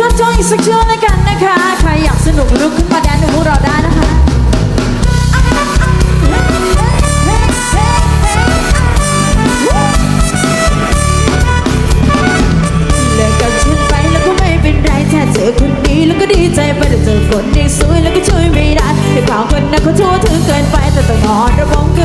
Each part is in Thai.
จดจ้องอีกสักช่วงแล้วกันนะคะ ใครอยากสนุกลุกขึ้นมาแดนกับพวกเราได้นะคะเลิกกับฉันไปแล้วก็ไม่เป็นไรถ้าเจอคนดีแล้วก็ดีใจไปแต่เจอคนดีสวยแล้วก็ช่วยไม่ได้แต่ข่าวคนนั้นเขาชั่วถึงเกินไปแต่ต้องนอนระบัง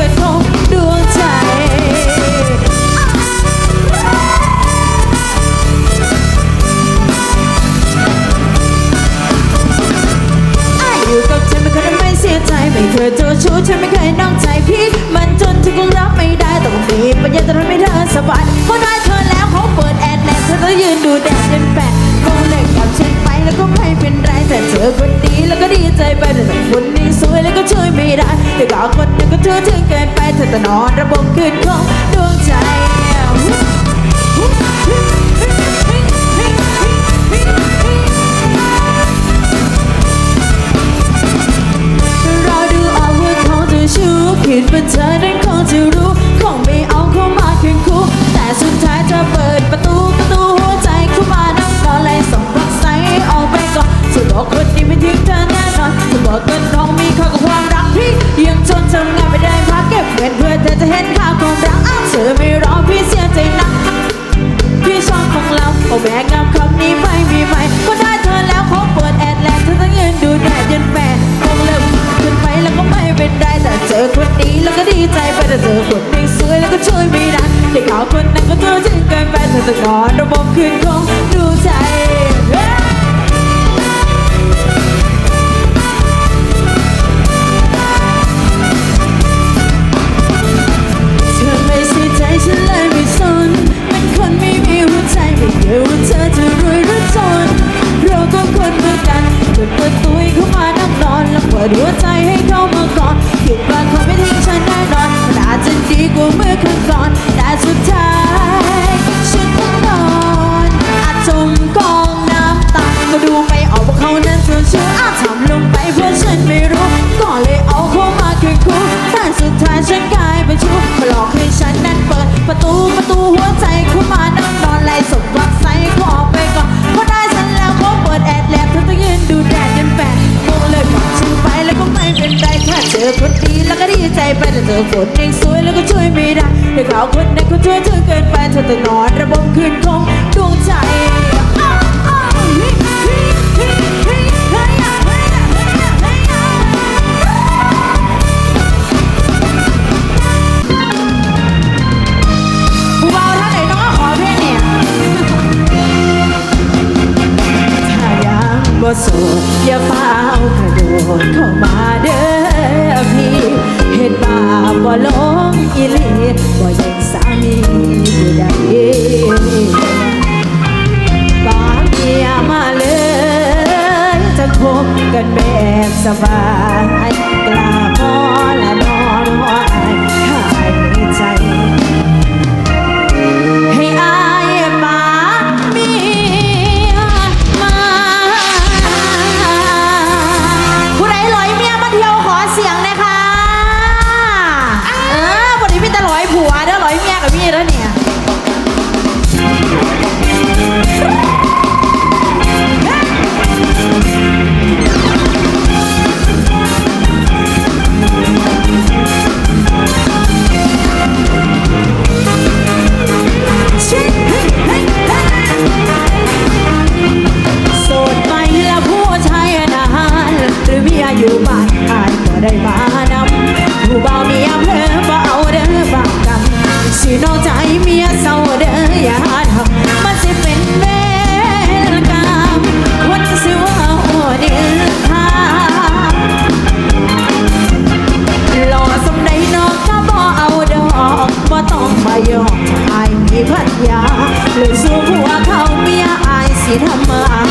ดี๋ก็อาคนหนึ่งก็ทื่อถึงเกินไปเธอตะนอนระบบขึ้นของดวงใจ มีไฟมีใหม่ก็ได้เธอแล้วเขาเปิดแอดแลนเธอต้องยืนดูแดดย็นแฝงคงเลิกจนไปแล้วก็ไม่เป็นไรแต่เจอคนนี้แล้วก็ดีใจไปแต่เจอคนไม่สวยแล้วก็ช่วยไม่ได้เด็กสาวคนนั้นก็เธอจึงเกินไปเธอจะนอนระบบคืนคงดูใจ อคนดีแล้วก็ดีใจไปแต่เธอคนเองสวยแล้วก็ช่วยไม่ได้ใด็กสาวคนนั้นคนช่วยเธอเกินไปเธอแต่นอนระบมคืนคงดวงใจบ่สดอย่าเฝ้ากระโดดเข้ามาเด้อ พี่เหตุบาบ่ลงอีลีบ่ยังสามี maneira mesmo. ที่ทำมา